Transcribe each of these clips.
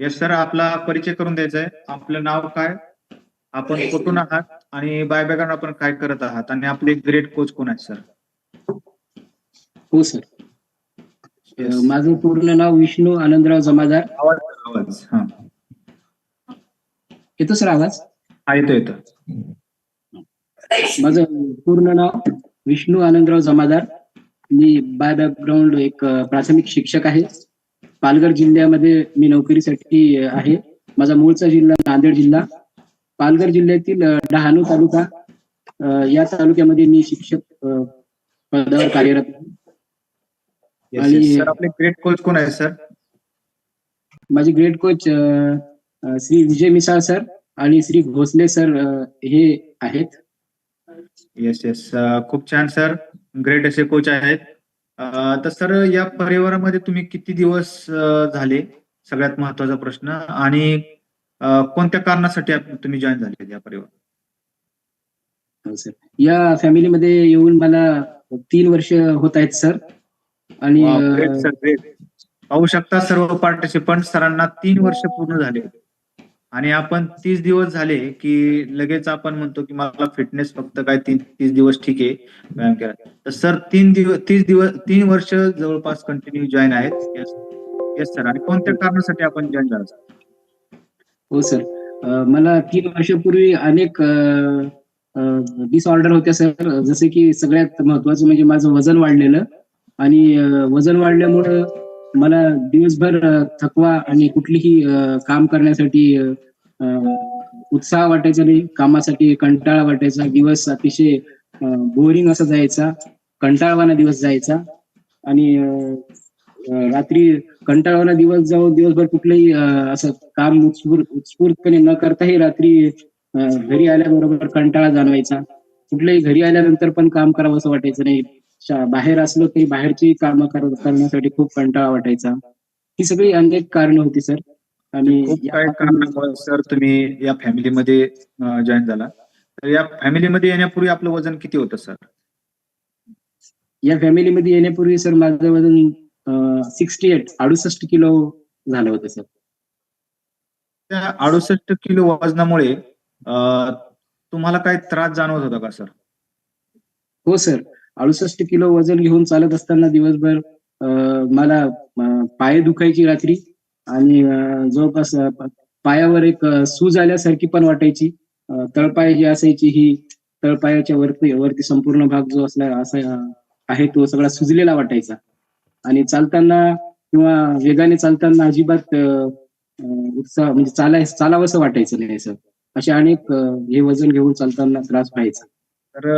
Yes sir आपला परिचय करून द्यायचा आहे आपलं नाव काय? आपण कुठून आहात? आणि बायबॅकग्राऊंड आपण काय करत आहात? आणि आपले ग्रेट कोच कोण आहेत सर हो सर माझं पूर्ण नाव विष्णू आनंदराव जमादार. आवाज आवाज हा. येतो सर आवाज? हा येतो येतो. माझं पूर्ण नाव विष्णू आनंदराव जमादार. मी बाय बॅकग्राऊंड एक प्राथमिक शिक्षक आहे. पालघर जिल्ह्यामध्ये मी नोकरीसाठी आहे. माझा मूळचा जिल्हा नांदेड जिल्हा. पालघर जिल्ह्यातील डहाणू तालुका या तालुक्यामध्ये मी शिक्षक पदावर कार्यरत आणि- आपले ग्रेट कोच कोण आहे सर माझे great coach Shri Vijay Misal sir आणि श्री भोसले सर हे आहेत. येस येस खूप छान सर ग्रेट असे कोच आहेत. तर सर या परिवारामध्ये तुम्ही किती दिवस झाले? सगळ्यात महत्त्वाचा प्रश्न. आणि कोणत्या कारणासाठी तुम्ही जॉईन झाले या परिवार हो, सर या फॅमिलीमध्ये येऊन मला तीन वर्ष होत आहेत सर आणि पाहू शकता सर्व पार्टिसिपंट सरांना तीन वर्ष पूर्ण झाले. आणि आपण तीस दिवस झाले की लगेच आपण म्हणतो की मला फिटनेस फक्त काय तीन तीस दिवस ठीक आहे व्यायाम केला तर सर तीन दिवस तीस दिवस तीन वर्ष जवळपास कंटिन्यू जॉईन आहेत. येस येस सर आणि कोणत्या कारणासाठी आपण जॉईन झाला हो सर मला तीन वर्षापूर्वी अनेक डिसऑर्डर होत्या सर जसे की सगळ्यात महत्वाचं म्हणजे माझं वजन वाढलेलं. आणि वजन वाढल्यामुळं मला दिवसभर थकवा आणि कुठलीही काम करण्यासाठी उत्साह वाटायचा नाही. कामासाठी कंटाळा वाटायचा. दिवस अतिशय बोरिंग असा जायचा. कंटाळवाना दिवस जायचा. आणि रात्री कंटाळवाना दिवस जाऊन दिवसभर कुठलंही असं काम उत्स्फूर्तपणे न करताही रात्री घरी आल्याबरोबर कंटाळा जाणवायचा. कुठल्याही घरी आल्यानंतर पण काम करावं असं वाटायचं नाही. बाहेर असलो तरी बाहेरची कामं कर- करण्यासाठी खूप कंटाळा वाटायचा. ही सगळी अनेक कारणं होती सर. आणि सर तुम्ही या फॅमिलीमध्ये जॉईन झाला. तर या फॅमिलीमध्ये येण्यापूर्वी आपलं वजन किती होतं सर? या फॅमिलीमध्ये येण्यापूर्वी सर माझं वजन सिक्स्टी एट अडुसष्ट किलो झालं होतं सर. त्या अडुसष्ट किलो वजनामुळे तुम्हाला काही त्रास जाणवत होता का सर? हो सर. अडुसष्ट किलो वजन घेऊन चालत असताना दिवसभर मला पाय दुखायची रात्री आणि जवळपास पायावर एक सूज आल्यासारखी पण वाटायची. तळपाय जी असायची ही तळपायाच्या वरती वरती संपूर्ण भाग जो असला असा आहे तो सगळा सुजलेला वाटायचा. आणि चालताना किंवा वेगाने चालताना अजिबात उत्साह म्हणजे चालाय चालावंसं वाटायचं नाही सर असे अनेक हे वजन घेऊन चालताना त्रास व्हायचा. तर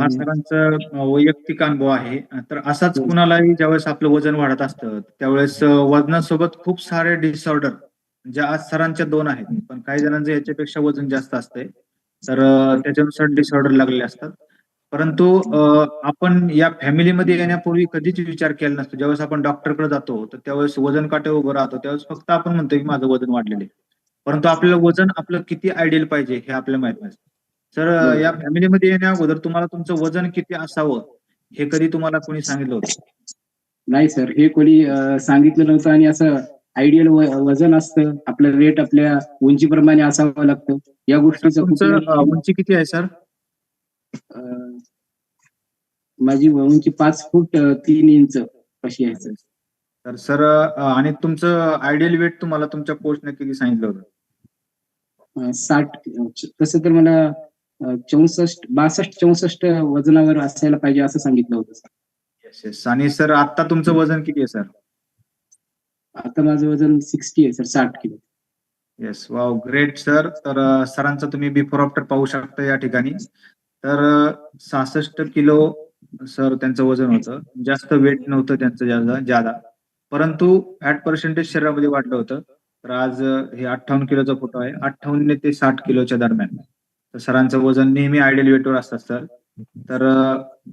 हा सरांचा अं, वैयक्तिक अनुभव आहे. तर असाच हो. कुणालाही ज्यावेळेस आपलं वजन वाढत असतं त्यावेळेस वजनासोबत खूप सारे डिसऑर्डर म्हणजे आज सरांच्या दोन आहेत. पण काही जणांचं याच्यापेक्षा वजन जास्त असतंय. तर त्याच्यानुसार डिसऑर्डर लागलेले असतात. परंतु आपण या फॅमिलीमध्ये येण्यापूर्वी कधीच विचार केला नसतो. ज्यावेळेस आपण डॉक्टरकडे जातो तर त्यावेळेस वजन काटे उभं राहतो. त्यावेळेस फक्त आपण म्हणतो की माझं वजन वाढलेलं आहे. परंतु आपल्याला वजन आपलं किती आयडियल पाहिजे हे आपल्याला माहीत नसतं. बरोबर. या फॅमिलीमध्ये येण्या अगोदर तुम्हाला तुमचं वजन किती असावं हे कधी तुम्हाला कोणी सांगितलं होतं? नाही सर हे कोणी सांगितलं नव्हतं आणि असं आयडियल वजन असतं आपलं वेट आपल्या उंचीप्रमाणे असावं लागतं. या गोष्टीचं उंची किती आहे सर? माझी उंची पाच फूट तीन इंच अशी आहे सर. तर सर आणि तुमचं आयडियल वेट तुम्हाला तुमच्या कोचने किती सांगितलं होतं? साठ तसं तर मला चौसष्ट बासष्ट चौसष्ट वजनावर असायला पाहिजे असं सांगितलं होतं सर. येस येस आणि सर आता तुमचं वजन किती आहे सर? आता माझं वजन सिक्स्टी आहे सर साठ kilo. Yes wow great sir तर सरांचं तुम्ही बिफोर आफ्टर पाहू शकता या ठिकाणी. तर सहासष्ट किलो सर त्यांचं वजन होतं. जास्त वेट नव्हतं त्यांचं ज्यादा परंतु फॅट पर्सेंटेज शरीरामध्ये वाढलं होतं. तर आज हे अठ्ठावन्न किलोचा फोटो आहे. अठ्ठावन्न ते साठ किलोच्या दरम्यान. तर सरांचं वजन नेहमी आयडियल वेटवर असतात सर. तर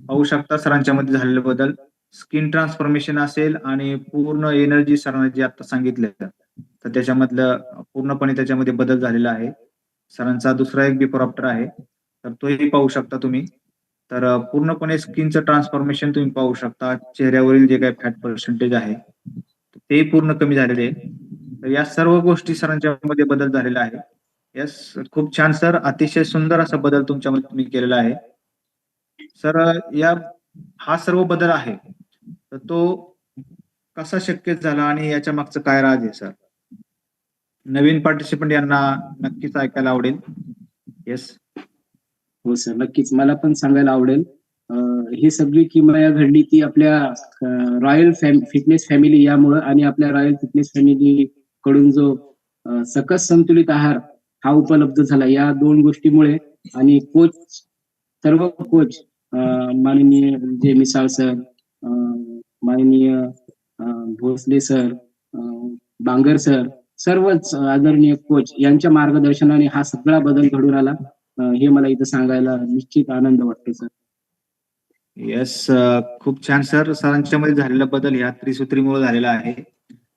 पाहू शकता सरांच्या मध्ये झालेले बदल. स्किन ट्रान्सफॉर्मेशन असेल आणि पूर्ण एनर्जी सरांना जे आता सांगितलं तर त्याच्यामधलं पूर्णपणे त्याच्यामध्ये बदल झालेला आहे. सरांचा दुसरा एक बिफोर आफ्टर आहे. तर तोही पाहू शकता तुम्ही. तर पूर्णपणे स्किनचं ट्रान्सफॉर्मेशन तुम्ही पाहू शकता. चेहऱ्यावरील जे काही फॅट पर्सेंटेज आहे ते पूर्ण कमी झालेले आहे. तर या सर्व गोष्टी सरांच्या मध्ये बदल झालेला आहे. येस खूप छान सर. अतिशय सुंदर असा बदल तुमच्यामध्ये तुम्ही केलेला आहे. सर या हा सर्व बदल आहे. तर तो कसा शक्य झाला आणि याच्या मागचं काय राज आहे सर? नवीन पार्टिसिपंट यांना नक्कीच ऐकायला आवडेल. येस हो सर. नक्कीच. मला पण सांगायला आवडेल. ही सगळी किमया घडली ती आपल्या रॉयल फिटनेस फॅमिली यामुळे आणि आपल्या रॉयल फिटनेस फॅमिली कडून जो सकस संतुलित आहार हा उपलब्ध झाला. या दोन गोष्टीमुळे आणि कोच सर्व कोच माननीय जे मिसाळ सर माननीय भोसले सर बांगर सर सर्वच आदरणीय कोच यांच्या मार्गदर्शनाने हा सगळा बदल घडून आला. हे मला इथं सांगायला निश्चित आनंद वाटतो सर येस खूप छान सर सरांच्या मध्ये झालेला बदल ह्या त्रिसूत्रीमुळे झालेला आहे.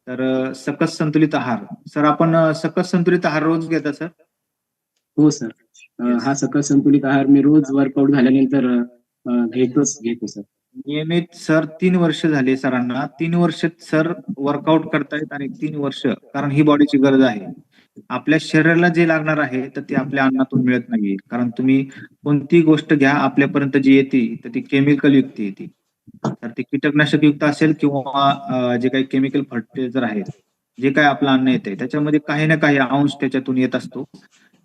तर सकस संतुलित आहार. सर आपण सकस संतुलित आहार रोज घेता सर? हो सर. हा सकस संतुलित आहार मी रोज वर्कआउट झाल्यानंतर घेतोच घेतो सर. नियमित सर तीन वर्ष झाले सरांना. तीन वर्ष सर वर्कआउट करतायत आणि तीन वर्ष कारण ही बॉडीची गरज आहे. आपल्या शरीराला जे लागणार आहे तर ते आपल्या अन्नातून मिळत नाहीये. कारण तुम्ही कोणती गोष्ट घ्या आपल्यापर्यंत जी येते तर ती केमिकल युक्त येते. तर ते कीटकनाशक युक्त असेल किंवा जे काही केमिकल फर्टिलायझर आहेत जे काही आपलं अन्न येते त्याच्यामध्ये काही ना काही अंश त्याच्यातून येत असतो.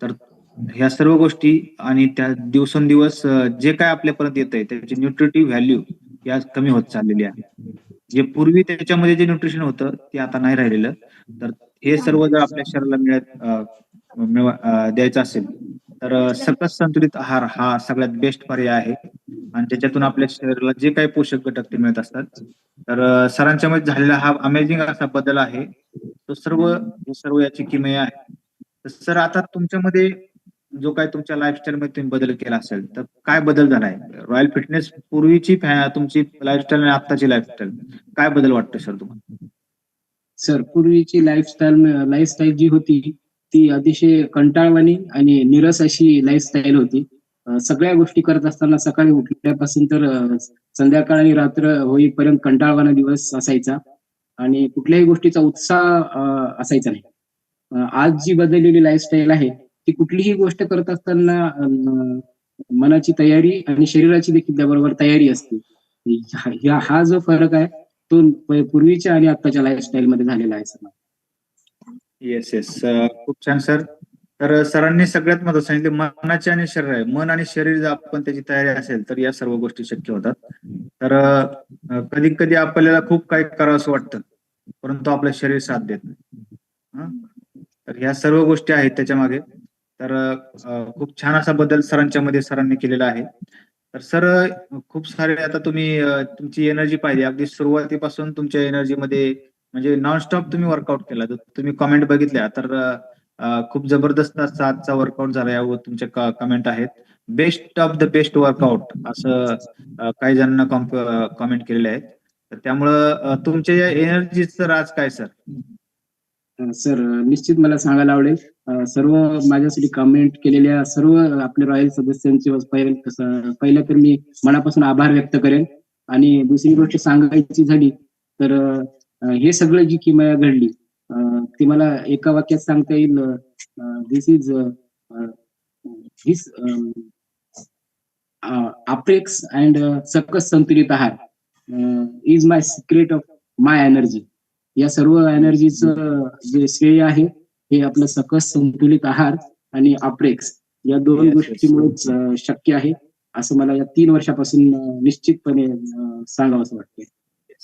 तर ह्या सर्व गोष्टी आणि त्या दिवसेंदिवस जे काय आपल्यापर्यंत येत आहे त्याची न्यूट्रिटिव्ह व्हॅल्यू या कमी होत चाललेली आहे. जे पूर्वी त्याच्यामध्ये जे न्यूट्रिशन होतं ते आता नाही राहिलेलं. तर हे सर्व जर आपल्या शरीराला मिळत द्यायचं असेल. तर सकस संतुलित आहार हा सगळ्यात बेस्ट पर्याय आहे. आणि त्याच्यातून आपल्या शरीराला जे काही पोषक घटक ते मिळत असतात. तर सरांच्या मध्ये झालेला हा अमेझिंग असा बदल आहे. तो सर्व हे सर्व याची किमया आहे. तर सर आता तुमच्यामध्ये जो काय तुमच्या लाईफस्टाईल मध्ये तुम्ही बदल केला असेल तर काय बदल झालाय रॉयल फिटनेस पूर्वीची तुमची लाईफस्टाईल आणि आताची लाईफस्टाईल काय बदल वाटतं सर तुम्हाला? सर पूर्वीची लाईफस्टाईल लाईफस्टाईल जी होती ती अतिशय कंटाळवाणी आणि निरस अशी लाईफस्टाईल होती. सगळ्या गोष्टी करत असताना सकाळी उठल्यापासून तर संध्याकाळ आणि रात्र होईपर्यंत कंटाळवाणा दिवस असायचा. आणि कुठल्याही गोष्टीचा उत्साह असायचा नाही. आज जी बदललेली लाईफस्टाईल आहे ती कुठलीही गोष्ट करत असताना मनाची तयारी आणि शरीराची देखील त्याबरोबर तयारी असते. हा जो फरक आहे तो पूर्वीच्या आणि आताच्या लाईफस्टाईल मध्ये झालेला आहे सर येस येस uh, खूप छान सर तर uh, सरांनी सगळ्यात महत्वाचं सांगितले मनाचे आणि शरीर आहे. मन आणि शरीर जर आपण त्याची तयारी असेल तर या सर्व गोष्टी शक्य होतात. तर uh, कधी कधी आपल्याला खूप काही करावं असं वाटतं परंतु आपलं शरीर साथ देत नाही. तर ह्या सर्व गोष्टी आहेत त्याच्यामागे. तर खूप छान असा बदल सरांच्या मध्ये सरांनी केलेला आहे. तर सर खूप सारे आता तुम्ही तुमची एनर्जी पाहिजे अगदी सुरुवातीपासून तुमच्या एनर्जी मध्ये म्हणजे नॉनस्टॉप तुम्ही वर्कआउट केला. तर तुम्ही कमेंट बघितल्या तर खूप जबरदस्त असा आजचा वर्कआउट झाला यावर तुमच्या कमेंट आहेत. Best of the best workout असं काही जणांना कमेंट केलेले आहेत. तर त्यामुळं तुमच्या या एनर्जीचं राज काय सर सर निश्चित मला सांगायला आवडेल. सर्व माझ्यासाठी कमेंट केलेल्या सर्व आपल्या रॉयल सदस्यांचे पहिले तर मी मनापासून आभार व्यक्त करेन. आणि दुसरी गोष्ट सांगायची झाली तर हे सगळं जी किमया घडली ती मला एका वाक्यात सांगता येईल. This is this apex and सकस संतुलित आहार is my secret of my energy या सर्व एनर्जीचं जे श्रेय आहे हे आपलं सकस संतुलित आहार आणि अप्रेक्स या दोन. गोष्टीमुळेच शक्य आहे असं मला या तीन वर्षापासून निश्चितपणे सांगावं असं वाटतंय.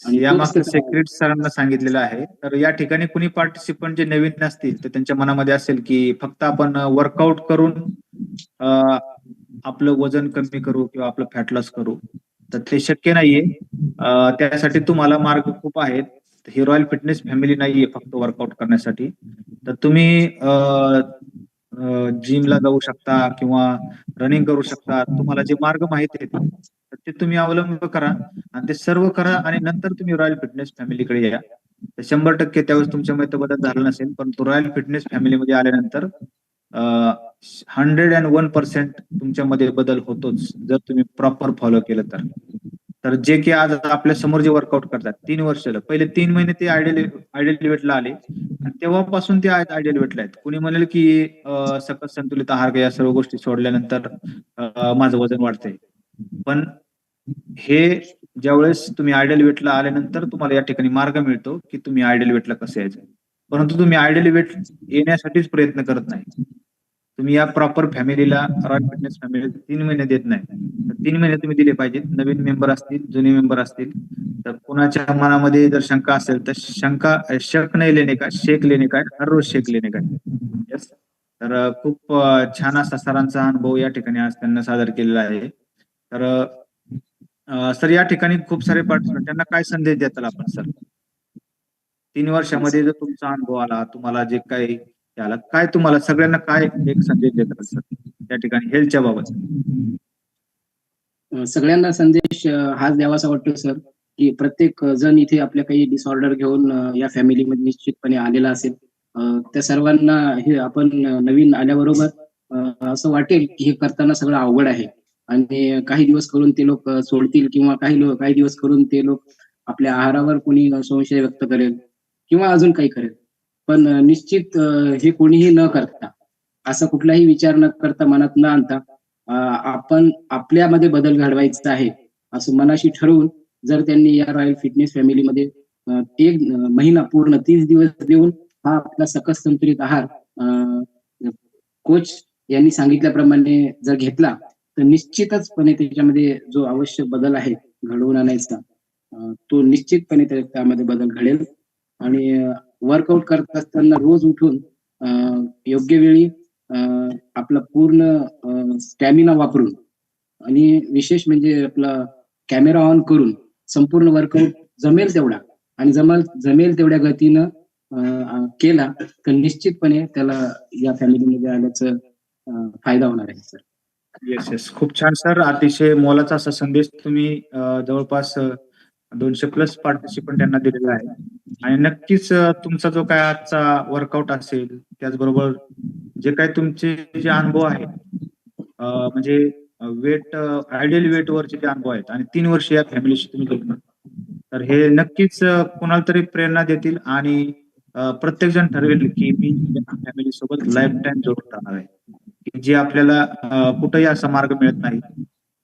आणि या तोच मागचं त्याचा- सेक्रेट सरांना सांगितलेलं आहे. तर या ठिकाणी कुणी पार्टिसिपंट जे नवीन असतील तर त्यांच्या मनामध्ये असेल की फक्त आपण वर्कआउट करून आपलं वजन कमी करू किंवा आपलं फॅट लॉस करू. तर ते शक्य नाहीये. त्यासाठी तुम्हाला मार्ग खूप आहेत. ही रॉयल फिटनेस फॅमिली नाहीये फक्त वर्कआउट करण्यासाठी. तर तुम्ही जिमला जाऊ शकता किंवा रनिंग करू शकता. तुम्हाला जे मार्ग माहिती आहेत ते तुम्ही अवलंब करा आणि ते सर्व करा आणि नंतर तुम्ही रॉयल फिटनेस फॅमिलीकडे या. तर शंभर टक्के त्यावेळेस तुमच्यामध्ये तो बदल झाला नसेल परंतु रॉयल फिटनेस फॅमिलीमध्ये आल्यानंतर हंड्रेड अँड वन पर्सेंट तुमच्यामध्ये बदल होतोच जर तुम्ही प्रॉपर फॉलो केलं तर. तर जे की आज आपल्यासमोर जे वर्कआउट करतात तीन वर्ष पहिले तीन महिने ते आयडियल आयडियल वेटला आले. आणि तेव्हापासून ते आयडियल वेटला आहेत. कुणी म्हणेल की सकस संतुलित आहार या सर्व गोष्टी सोडल्यानंतर माझं वजन वाढतंय. पण हे ज्यावेळेस तुम्ही आयडियल वेटला आल्यानंतर तुम्हाला या ठिकाणी मार्ग मिळतो की तुम्ही आयडियल वेटला कसं यायचं. परंतु तुम्ही आयडियल वेट येण्यासाठीच प्रयत्न करत नाही. तुम्ही या प्रॉपर फॅमिलीला रॉयल फिटनेस फॅमिली तीन महिने देत नाही. तर तीन महिने तुम्ही दिले पाहिजेत. नवीन मेंबर असतील जुने मेंबर असतील. तर कुणाच्या मनामध्ये जर शंका असेल तर शंका शक नाही लेणे का शेक लेणे काय हर रोज शेक लेणे काय. येस तर खूप छान असा सरांचा अनुभव या ठिकाणी आज त्यांना सादर केलेला आहे. तर सर या ठिकाणी खूप सारे पार्टनर त्यांना काय संदेश देताल आपण सर? तीन वर्षामध्ये जो तुमचा अनुभव आला तुम्हाला जे काही त्याला काय तुम्हाला सगळ्यांना काय एक संदेश देत असतात त्या ठिकाणी हेल्थच्या बाबत. सगळ्यांना संदेश हाच द्यावासा वाटतो सर की प्रत्येक जण इथे आपल्या काही डिसऑर्डर घेऊन या फॅमिलीमध्ये निश्चितपणे आलेला असेल. त्या सर्वांना हे आपण नवीन आल्याबरोबर असं वाटेल की हे करताना सगळं अवघड आहे. आणि काही दिवस करून ते लोक सोडतील किंवा काही लोक काही दिवस करून ते लोक आपल्या आहारावर कोणी संशय व्यक्त करेल किंवा अजून काही करेल. पण निश्चित हे कोणीही न करता असा कुठलाही विचार न करता मनात न आणता आपण आपल्यामध्ये बदल घडवायचा आहे असं मनाशी ठरवून जर त्यांनी या रॉयल फिटनेस फॅमिलीमध्ये एक महिना पूर्ण तीस दिवस देऊन हा आपला सकस संतुलित आहार कोच यांनी सांगितल्याप्रमाणे जर घेतला तर निश्चितचपणे त्याच्यामध्ये जो आवश्यक बदल आहे घडवून आणायचा तो निश्चितपणे त्यामध्ये बदल घडेल. आणि वर्कआउट करत असताना रोज उठून योग्य वेळी आपला पूर्ण स्टॅमिना वापरून आणि विशेष म्हणजे आपला कॅमेरा ऑन करून संपूर्ण वर्कआउट जमेल तेवढा आणि जमाल जमेल तेवढ्या गतीनं केला तर निश्चितपणे त्याला या फॅमिलीमध्ये आल्याचं फायदा होणार आहे सर येस येस खूप छान सर अतिशय मोलाचा असा संदेश तुम्ही जवळपास दोनशे प्लस पार्टिसिपंट त्यांना दिलेला आहे. आणि नक्कीच तुमचा जो काय आजचा वर्कआउट असेल त्याचबरोबर जे काही तुमचे जे अनुभव आहेत म्हणजे वेट आयडियल वेट वरचे जे अनुभव आहेत आणि तीन वर्ष या फॅमिलीशी तुम्ही जगणार. तर हे नक्कीच कोणाला तरी प्रेरणा देतील आणि प्रत्येक जण ठरवेल की मी फॅमिली सोबत लाईफ टाईम जोडून राहणार आहे. की जे आपल्याला कुठेही असा मार्ग मिळत नाही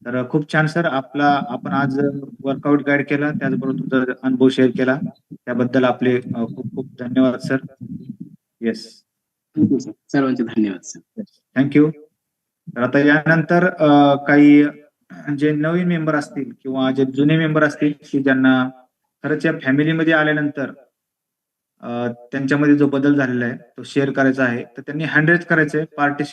तर खूप छान सर आपला आपण आज वर्कआउट गाईड केला त्याचबरोबर तुमचा अनुभव शेअर केला त्याबद्दल आपले खूप खूप धन्यवाद सर. येस थँक्यू सर सर्वांचे धन्यवाद सर थँक्यू तर आता यानंतर काही जे नवीन मेंबर असतील किंवा जे जुने मेंबर असतील की ज्यांना खरंच या फॅमिलीमध्ये आल्यानंतर त्यांच्यामध्ये जो बदल झालेला आहे तो शेअर करायचा आहे तर त्यांनी हँड रेज करायचंय पार्टिसिपेट